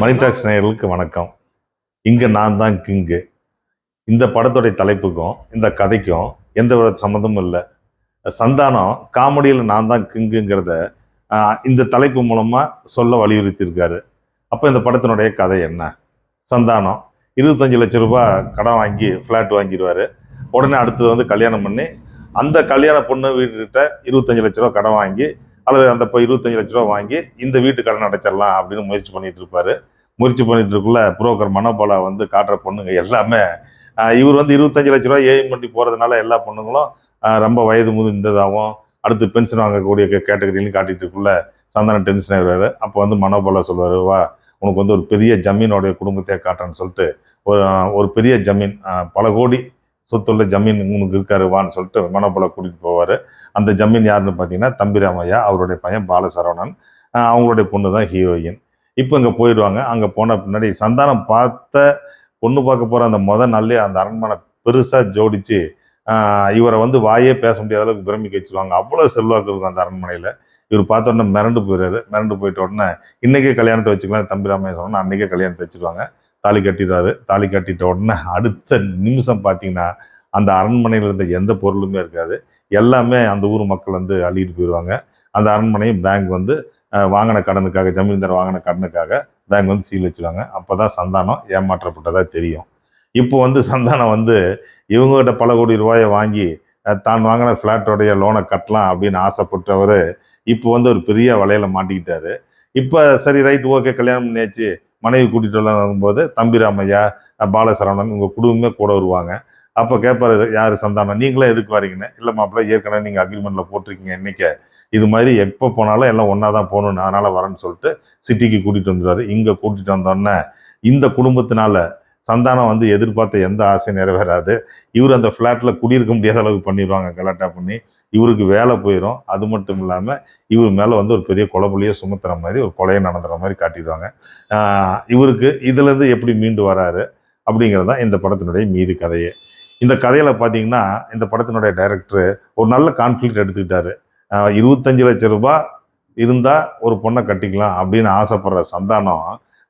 மணி tax நேயர்களுக்கு வணக்கம். இங்கே நான் தான் கிங்கு. இந்த படத்துடைய தலைப்புக்கும் இந்த கதைக்கும் எந்த வித சம்மந்தமும் இல்லை. சந்தானம் காமெடியில் நான் தான் கிங்குங்கிறத இந்த தலைப்பு மூலமாக சொல்ல வலியுறுத்தியிருக்காரு. அப்போ இந்த படத்தினுடைய கதை என்ன? சந்தானம் இருபத்தஞ்சு லட்ச ரூபாய் கடன் வாங்கி ஃப்ளாட் வாங்கிடுவார். உடனே அடுத்தது வந்து கல்யாணம் பண்ணி அந்த கல்யாண பொண்ணு வீட்டுக்கிட்ட இருபத்தஞ்சு லட்ச ரூபா கடன் வாங்கி அல்லது அந்த இப்போ இருபத்தஞ்சு லட்ச ரூபா வாங்கி இந்த வீட்டு கடன் அடைச்சிடலாம் அப்படின்னு முயற்சி பண்ணிட்டு இருப்பாரு. முயற்சி பண்ணிட்டு இருக்குள்ள புரோக்கர் மனோபாலா வந்து காட்டுற பொண்ணுங்க எல்லாமே இவர் வந்து இருபத்தஞ்சு லட்ச ரூபா ஏஎம் பண்ணி போறதுனால எல்லா பொண்ணுங்களும் ரொம்ப வயது முதிர்ந்ததாகவும் அடுத்து பென்ஷன் வாங்கக்கூடிய கேட்டகரியிலையும் காட்டிட்டு இருக்குள்ள சந்தானம் டென்ஷன் ஆயிடுவாரு. அப்போ வந்து மனோபாலா சொல்லுவார் வா உனக்கு வந்து ஒரு பெரிய ஜமீனோடைய குடும்பத்தையே காட்டுறேன்னு சொல்லிட்டு ஒரு ஒரு பெரிய ஜமீன் பல கோடி சொத்துள்ள ஜமீன் உனக்கு இருக்காரு வான்னு சொல்லிட்டு மனோபாலா கூட்டிகிட்டு போவார். அந்த ஜமீன் யாருன்னு பார்த்தீங்கன்னா தம்பிராமையா அவருடைய பையன் பாலசரவணன். அவங்களுடைய பொண்ணு தான் ஹீரோயின். இப்போ இங்கே போயிடுவாங்க. அங்கே போன பின்னாடி சந்தானம் பார்த்த பொண்ணு பார்க்க போகிற அந்த முத நாள்லேயே அந்த அரண்மனை பெருசாக ஜோடிச்சு இவரை வந்து வாயே பேச முடியாத அளவுக்கு பிரமிக்க வச்சிருவாங்க. அவ்வளோ செல்வாக்கு இருக்கும் அந்த அரண்மனையில். இவர் பார்த்த உடனே மிரண்டு போயிடுறாரு. மிரண்டு போயிட்ட உடனே இன்னைக்கே கல்யாணத்தை வச்சுக்கலாம் தம்பிராமையா சொன்னால் அன்றைக்கே கல்யாணத்தை வச்சுருவாங்க. தாலி கட்டிடுறாரு. தாலி கட்டிட்ட உடனே அடுத்த நிமிஷம் பார்த்தீங்கன்னா அந்த அரண்மனையில் இருந்த எந்த பொருளுமே இருக்காது. எல்லாமே அந்த ஊர் மக்கள் வந்து அள்ளிட்டு போயிடுவாங்க அந்த அரண்மனையும் பேங்க் வந்து வாங்கின கடனுக்காக ஜமீன்தார் வாங்கின கடனுக்காக பேங்க் வந்து சீல் வச்சுருவாங்க. அப்போ தான் சந்தானம் ஏமாற்றப்பட்டதாக தெரியும். இப்போ வந்து சந்தானம் வந்து இவங்ககிட்ட பல கோடி ரூபாயை வாங்கி தான் வாங்கின ஃப்ளாட்டோடைய லோனை கட்டலாம் அப்படின்னு ஆசைப்பட்டவர் இப்போ வந்து ஒரு பெரிய வலையில் மாட்டிக்கிட்டாரு. இப்போ சரி ரைட் ஓகே கல்யாணம் பண்ணியாச்சு. மனைவி கூட்டிகிட்டு வரம்போது தம்பிராமையா பாலசரவணன் உங்கள் குடும்பமே கூட வருவாங்க. அப்போ கேட்பாரு யார் சந்தானம் நீங்களே எதுக்கு வரீங்கன்னு? இல்லை மாப்பிள்ள ஏற்கனவே நீங்கள் அக்ரிமெண்ட்டில் போட்டிருக்கீங்க என்னைக்கு. இது மாதிரி எப்போ போனாலும் எல்லாம் ஒன்றா தான் போகணும்னு அதனால் வரேன்னு சொல்லிட்டு சிட்டிக்கு கூட்டிகிட்டு வந்துடுவார் இங்கே கூட்டிகிட்டு வந்தோடனே இந்த குடும்பத்தினால சந்தானம் வந்து எதிர்பார்த்த எந்த ஆசையும் நிறைவேறாது. இவர் அந்த ஃப்ளாட்டில் குடியிருக்க முடியாத அளவுக்கு பண்ணிடுவாங்க கலாட்டா பண்ணி. இவருக்கு வேலை போயிடும் அது மட்டும் இல்லாமல் இவர் மேலே வந்து ஒரு பெரிய கொலைபுலியை சுமத்துற மாதிரி ஒரு கொலையை நடந்துற மாதிரி காட்டிடுவாங்க. இவருக்கு இதுலேருந்து எப்படி மீண்டு வராரு அப்படிங்கிறது தான் இந்த படத்தினுடைய மீதி கதையே. இந்த கதையில் பார்த்தீங்கன்னா இந்த படத்தினுடைய டைரக்டர் ஒரு நல்ல கான்ஃப்ளிக்ட் எடுத்துக்கிட்டாரு. இருபத்தஞ்சு லட்சம் ரூபாய் இருந்தால் ஒரு பொண்ணை கட்டிக்கலாம் அப்படின்னு ஆசைப்படுற சந்தானம்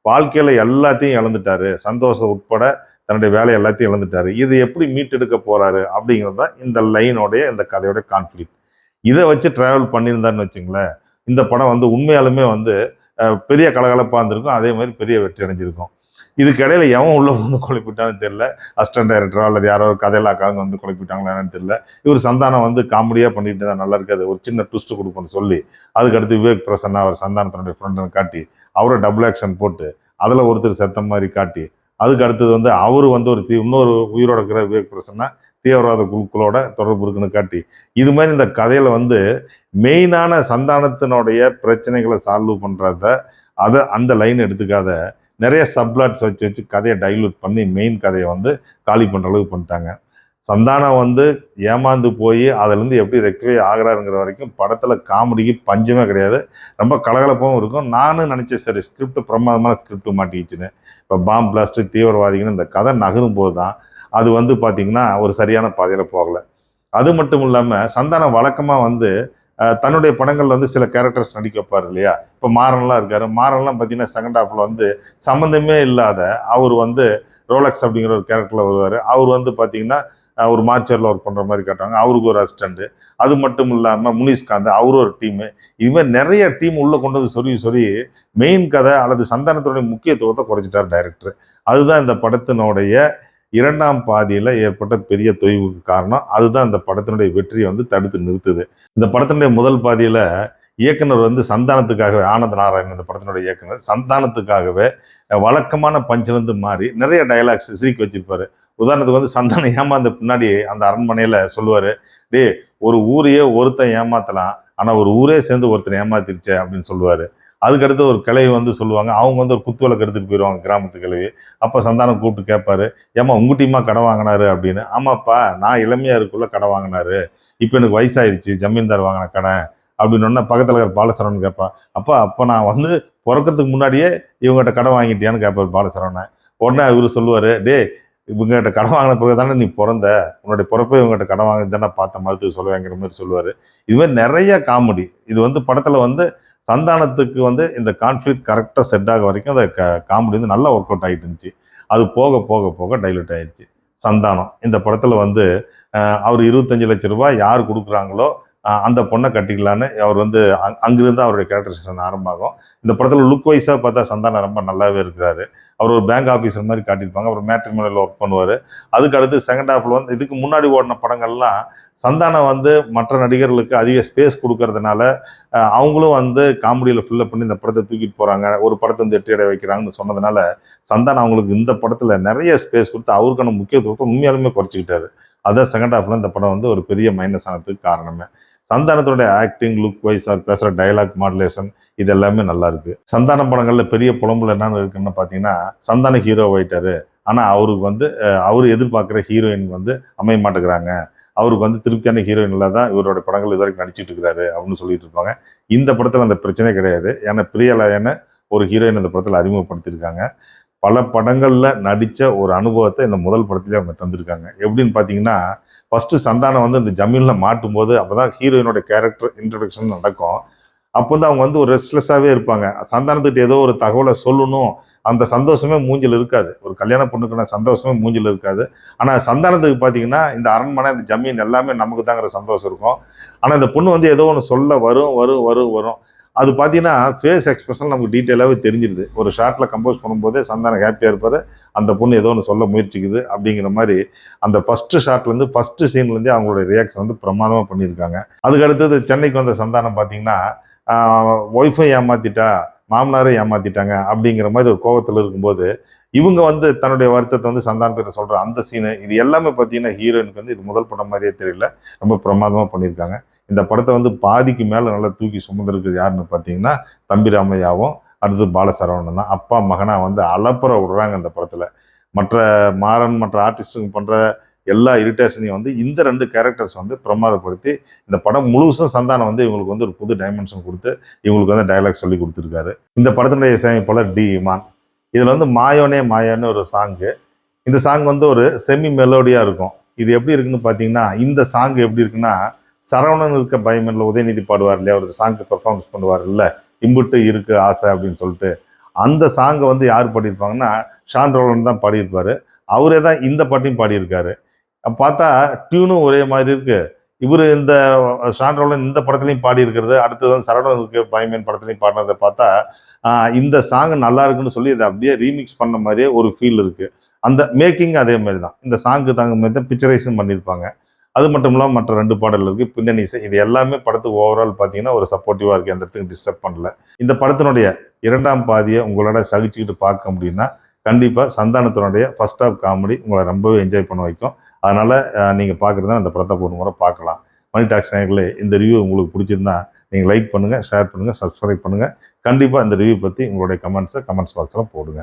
வாழ்க்கையில் எல்லாத்தையும் இழந்துட்டாரு. சந்தோஷம் உட்பட தன்னுடைய வேலை எல்லாத்தையும் இழந்துட்டாரு. இது எப்படி மீட்டெடுக்க போறாரு அப்படிங்கிறது தான் இந்த லைனோடைய இந்த கதையோட கான்ஃபிளிக் இதை வச்சு டிராவல் பண்ணியிருந்தாருன்னு வச்சுங்களேன் இந்த படம் வந்து உண்மையாலுமே வந்து பெரிய கலகலப்பாக இருந்திருக்கும். அதே மாதிரி பெரிய வெற்றி அடைஞ்சிருக்கும். இதுக்கு இடையில எவன் உள்ள வந்து குழப்பிட்டான்னு தெரியல. அசிஸ்டன்ட் டைரக்டரோ அல்லது யாரோ ஒரு கதையெல்லாம் கலந்து வந்து குழப்பிட்டாங்களா என்னன்னு தெரியல. இவர் சந்தானம் வந்து காமெடியாக பண்ணிட்டு தான் நல்லா இருக்காது ஒரு சின்ன ட்விஸ்ட் கொடுப்போம்னு சொல்லி அதுக்கடுத்து விவேக் பிரசன்னா அவர் சந்தானத்தினுடைய ஃப்ரெண்டுன்னு காட்டி அவரை டபுள் ஆக்ஷன் போட்டு அதில் ஒருத்தர் செத்த மாதிரி காட்டி அதுக்கு அடுத்தது வந்து அவர் வந்து ஒரு தீ இன்னொரு உயிரோட இருக்கிற விவேக் பிரசன்னா தீவிரவாத குழுக்களோட தொடர்பு இருக்குன்னு காட்டி. இது மாதிரி இந்த கதையில் வந்து மெயினான சந்தானத்தினுடைய பிரச்சனைகளை சால்வ் பண்ணுறத அதை அந்த லைன் எடுத்துக்காத நிறைய சப்ளாட்ஸ் வச்சு வச்சு கதையை டைல்யூட் பண்ணி மெயின் கதையை வந்து காலி பண்ணுற அளவுக்கு பண்ணிட்டாங்க. சந்தானம் வந்து ஏமாந்து போய் அதுலேருந்து எப்படி ரெக்டிஃபை ஆகிறாருங்கிற வரைக்கும் படத்தில் காமெடிக்கு பஞ்சமே கிடையாது. ரொம்ப கலகலப்பாகவும் இருக்கும். நானும் நினச்சேன் சரி ஸ்கிரிப்ட் பிரமாதமான ஸ்கிரிப்ட் மாட்டிக்கிச்சுன்னு. இப்போ பாம் பிளாஸ்ட்டு தீவிரவாதிகள்னு இந்த கதை நகரும் போது தான் அது வந்து பார்த்திங்கன்னா ஒரு சரியான பாதையில் போகலை. அது மட்டும் இல்லாமல் சந்தானம் வழக்கமாக வந்து தன்னுடைய படங்களில் வந்து சில கேரக்டர்ஸ் நடிக்க வைப்பார் இல்லையா? இப்போ மாறன்லாம் இருக்கார். மாறன்லாம் பார்த்தீங்கன்னா செகண்ட் ஹாஃபில் வந்து சம்மந்தமே இல்லாத அவர் வந்து ரோலக்ஸ் அப்படிங்கிற ஒரு கேரக்டரில் வருவார். அவர் வந்து பார்த்தீங்கன்னா ஒரு மார்ச்சரில் ஒர்க் பண்ணுற மாதிரி காட்டுவாங்க. அவருக்கு ஒரு அசிஸ்டண்ட்டு அது மட்டும் இல்லாமல் முனிஷ்காந்த் அவரு ஒரு டீமு இதுமாதிரி நிறைய டீம் உள்ளே கொண்டு வந்து சொல்லி சொல்லி மெயின் கதை அல்லது சந்தானத்தினுடைய முக்கியத்துவத்தை குறைச்சிட்டார் டைரக்டர் அதுதான் இந்த படத்தினுடைய இரண்டாம் பாதியில் ஏற்பட்ட பெரிய தொய்வுக்கு காரணம். அதுதான் இந்த படத்தினுடைய வெற்றியை வந்து தடுத்து நிறுத்துது. இந்த படத்தினுடைய முதல் பாதியில் இயக்குனர் வந்து சந்தானத்துக்காகவே ஆனந்த நாராயணன் இந்த படத்தினுடைய இயக்குனர் சந்தானத்துக்காகவே வழக்கமான பஞ்சிலிருந்து மாறி நிறைய டைலாக்ஸ் சிரிக்க வச்சிருப்பாரு. உதாரணத்துக்கு வந்து சந்தானம் ஏமாந்த பின்னாடி அந்த அரண்மனையில் சொல்லுவார் டே ஒரு ஊரையே ஒருத்தன் ஏமாத்தலாம் ஆனால் ஒரு ஊரே சேர்ந்து ஒருத்தன் ஏமாத்திருச்சே அப்படின்னு சொல்லுவார். அதுக்கடுத்து ஒரு கிளவி வந்து சொல்லுவாங்க அவங்க வந்து ஒரு குத்துவிளக்கு எடுத்துகிட்டு போயிடுவாங்க கிராமத்து கிளவி அப்போ சந்தானம் கூப்பிட்டு கேட்பாரு ஏமா உங்ககிட்டயுமா கடை வாங்கினாரு? அப்படின்னு. ஆமாப்பா நான் இளமையாக இருக்குள்ள கடை வாங்கினாரு. இப்போ எனக்கு வயசாயிருச்சு ஜமீன்தார் வாங்கின கடை. அப்படின்னு பக்கத்தில் இருக்கிற பாலசரவன் கேட்பான் அப்பா அப்போ நான் வந்து பிறக்கிறதுக்கு முன்னாடியே இவங்ககிட்ட கடை வாங்கிட்டியான்னு? கேட்பாரு பாலசரவனை உடனே இவர் சொல்லுவார் டே இவங்ககிட்ட கடன் வாங்கின பிறகு தானே நீ பிறந்த? உன்னுடைய பிறப்பை இவங்ககிட்ட கடன் வாங்கி தானே பார்த்த மருத்துவ சொல்லுவாங்கிற மாதிரி சொல்லுவார். இது மாதிரி நிறைய காமெடி. இது வந்து படத்தில் வந்து சந்தானத்துக்கு வந்து இந்த கான்ஃப்ளிக் கரெக்டாக செட் ஆக வரைக்கும் அந்த காமெடி வந்து நல்லா ஒர்க் அவுட் ஆகிட்டு இருந்துச்சு. அது போக போக போக டைலூட் ஆயிடுச்சு. சந்தானம். இந்த படத்தில் வந்து அவர் இருபத்தஞ்சு லட்ச ரூபாய் யார் கொடுக்குறாங்களோ அந்த பொண்ணை கட்டிக்கலான்னு அவர் வந்து அங் அங்கிருந்து அவருடைய கேரக்டரைசேஷன் ஆரம்பமாகும் இந்த படத்தில் லுக் வைஸாக பார்த்தா சந்தானம் ரொம்ப நல்லாவே இருக்கிறாரு. அவர் ஒரு பேங்க் ஆஃபீஸர் மாதிரி காட்டியிருப்பாங்க. அவர் மேட்ரிமோனியில் ஒர்க் பண்ணுவார். அதுக்கு அடுத்து செகண்ட் ஹாஃபில் வந்து இதுக்கு முன்னாடி ஓடின படங்கள்லாம் சந்தானம் வந்து மற்ற நடிகர்களுக்கு அதிக ஸ்பேஸ் கொடுக்கறதுனால அவங்களும் வந்து காமெடியில் ஃபில்லப் பண்ணி இந்த படத்தை தூக்கிட்டு போகிறாங்க ஒரு படத்தை வந்து எட்டு இடைய வைக்கிறாங்கன்னு சொன்னதுனால சந்தானம் அவங்களுக்கு இந்த படத்தில் நிறைய ஸ்பேஸ் கொடுத்து அவருக்கான முக்கியத்துவத்தை உண்மையாலுமே குறைச்சிக்கிட்டாரு. அதான் செகண்ட் ஹாஃப்ல இந்த படம் வந்து ஒரு பெரிய மைனஸ் ஆனதுக்கு காரணமே. சந்தானத்தோடைய ஆக்டிங் லுக் வைஸ் அவர் பேசுகிற டயலாக் மாடுலேஷன் இது எல்லாமே நல்லா இருக்கு. சந்தானம் படங்களில் பெரிய புலம்புல என்னன்னு இருக்குன்னு பார்த்தீங்கன்னா சந்தான ஹீரோ ஆயிட்டாரு ஆனால் அவருக்கு வந்து அவர் எதிர்பார்க்குற ஹீரோயின் வந்து அமைய மாட்டேங்கிறாங்க. அவருக்கு வந்து திருப்தியான ஹீரோயினில் தான் இவரோட படங்கள் இது வரைக்கும் நடிச்சிட்டு இருக்கிறாரு அப்படின்னு சொல்லிட்டு இருப்பாங்க. இந்த படத்தில் அந்த பிரச்சனை கிடையாது. ஏன்னா பிரியலாயன ஒரு ஹீரோயின் இந்த படத்தில் அறிமுகப்படுத்தியிருக்காங்க. பல படங்களில் நடித்த ஒரு அனுபவத்தை இந்த முதல் படத்திலே அவங்க தந்திருக்காங்க. எப்படின்னு பார்த்தீங்கன்னா ஃபஸ்ட்டு சந்தானம் வந்து இந்த ஜமீனில் மாட்டும் போது அப்போ தான் ஹீரோயினோட கேரக்டர் இன்ட்ரடக்ஷன் நடக்கும். அப்போ வந்து அவங்க வந்து ஒரு ரெஸ்ட்லெஸ்ஸாகவே இருப்பாங்க. சந்தானத்துக்கிட்ட ஏதோ ஒரு தகவலை சொல்லணும். அந்த சந்தோஷமே மூஞ்சில் இருக்காது. ஒரு கல்யாண பொண்ணுக்கான சந்தோஷமே மூஞ்சில் இருக்காது. ஆனால் சந்தானத்துக்கு பார்த்தீங்கன்னா இந்த அரண்மனை இந்த ஜமீன் எல்லாமே நமக்கு தாங்கிற சந்தோஷம் இருக்கும். ஆனால் இந்த பொண்ணு வந்து ஏதோ ஒன்று சொல்ல வரும் வரும் வரும் வரும். அது பார்த்தீங்கன்னா ஃபேஸ் எக்ஸ்பிரஷன் நமக்கு டீட்டெயிலாகவே தெரிஞ்சிருது. ஒரு ஷார்ட்டில் கம்போஸ் பண்ணும்போதே சந்தானம் ஹாப்பியாக இருப்பார். அந்த பொண்ணு ஏதோ ஒன்று சொல்ல முயற்சிக்குது அப்படிங்கிற மாதிரி அந்த ஃபஸ்ட்டு ஷாட்லேருந்து ஃபஸ்ட்டு சீன்லேருந்தே அவங்களோட ரியாக்ஷன் வந்து பிரமாதமாக பண்ணியிருக்காங்க. அதுக்கு அடுத்தது சென்னைக்கு வந்த சந்தானம் பார்த்தீங்கன்னா ஒய்ஃபை ஏமாற்றிட்டா மாமனாரை ஏமாற்றிட்டாங்க அப்படிங்கிற மாதிரி ஒரு கோவத்தில் இருக்கும்போது இவங்க வந்து தன்னுடைய வருத்தத்தை வந்து சந்தானத்திட்ட சொல்கிற அந்த சீனு இது எல்லாமே பார்த்தீங்கன்னா ஹீரோயினுக்கு வந்து இது முதல் படம் மாதிரியே தெரியல. ரொம்ப பிரமாதமாக பண்ணியிருக்காங்க. இந்த படத்தை வந்து பாதிக்கு மேலே நல்லா தூக்கி சுமந்துருக்குது யாருன்னு பார்த்தீங்கன்னா தம்பி ராமையாவும் அடுத்து பாலசரவணன் தான். அப்பா மகனாக வந்து அலப்புற விடுறாங்க இந்த படத்தில். மற்ற மாறன் மற்ற ஆர்டிஸ்டுங்க பண்ணுற எல்லா இரிட்டேஷனையும் வந்து இந்த ரெண்டு கேரக்டர்ஸ் வந்து பிரமாதப்படுத்தி இந்த படம் முழுசும் சந்தானம் வந்து இவங்களுக்கு வந்து ஒரு புது டைமென்ஷன் கொடுத்து இவங்களுக்கு வந்து டைலாக் சொல்லி கொடுத்துருக்காரு. இந்த படத்தினுடைய இசையமைப்பாளர் டி. இமான். இதில் வந்து மாயோனே மாயான்னு ஒரு சாங்கு இந்த சாங் வந்து ஒரு செமி மெலோடியாக இருக்கும். இது எப்படி இருக்குன்னு பார்த்தீங்கன்னா இந்த சாங் எப்படி இருக்குன்னா சரவணன் இருக்க பயமில்ல உதயநிதி பாடுவார் இல்லையா ஒரு சாங்க்கு பெர்ஃபார்மன்ஸ் பண்ணுவார் இல்லை இம்புட்டு இருக்கு ஆசை அப்படின்னு சொல்லிட்டு. அந்த சாங்கை வந்து யார் பாடியிருப்பாங்கன்னா ஷான் ரோலன் தான் பாடியிருப்பார். அவரே தான் இந்த பாட்டையும் பாடியிருக்காரு. பார்த்தா டியூனும் ஒரே மாதிரி இருக்கு. இவர் இந்த ஷான் ரோலன் இந்த படத்துலையும் பாடியிருக்கிறது அடுத்தது வந்து சரவணன் இருக்க பயமேன் படத்துலையும் பாடினதை பார்த்தா இந்த சாங் நல்லா இருக்குன்னு சொல்லி இதை அப்படியே ரீமிக்ஸ் பண்ண மாதிரியே ஒரு ஃபீல் இருக்குது அந்த மேக்கிங் அதே மாதிரி தான் இந்த சாங்கு தகுந்த மாதிரி தான் பிக்சரைஸும் பண்ணியிருப்பாங்க. அது மட்டும் இல்லாமல் மற்ற ரெண்டு பாடல் இருக்குது பின்னணி இசை. இது எல்லாமே படத்துக்கு ஓவரால் பார்த்தீங்கன்னா ஒரு சப்போர்ட்டிவாக இருக்குது அந்த இடத்துக்கு டிஸ்டர்ப் பண்ணல. இந்த படத்தினுடைய இரண்டாம் பாதியை உங்களோட சகிச்சுக்கிட்டு பார்க்க முடியும்னா கண்டிப்பாக சந்தானத்தினுடைய ஃபர்ஸ்ட் ஆஃப் காமெடி உங்களை ரொம்பவே என்ஜாய் பண்ண வைக்கும். அதனால் நீங்கள் பார்க்குறதுனா பார்க்குறதா அந்த படத்தை ஒரு முறை பார்க்கலாம். மணி டாக்ஸ் நேர்களே இந்த ரிவ்யூ உங்களுக்கு பிடிச்சிருந்தா நீங்கள் லைக் பண்ணுங்கள் ஷேர் பண்ணுங்கள் சப்ஸ்கிரைப் பண்ணுங்கள் கண்டிப்பாக இந்த ரிவ்யூ பற்றி உங்களுடைய கமெண்ட்ஸை கமெண்ட்ஸ் பாக்ஸில் போடுங்க.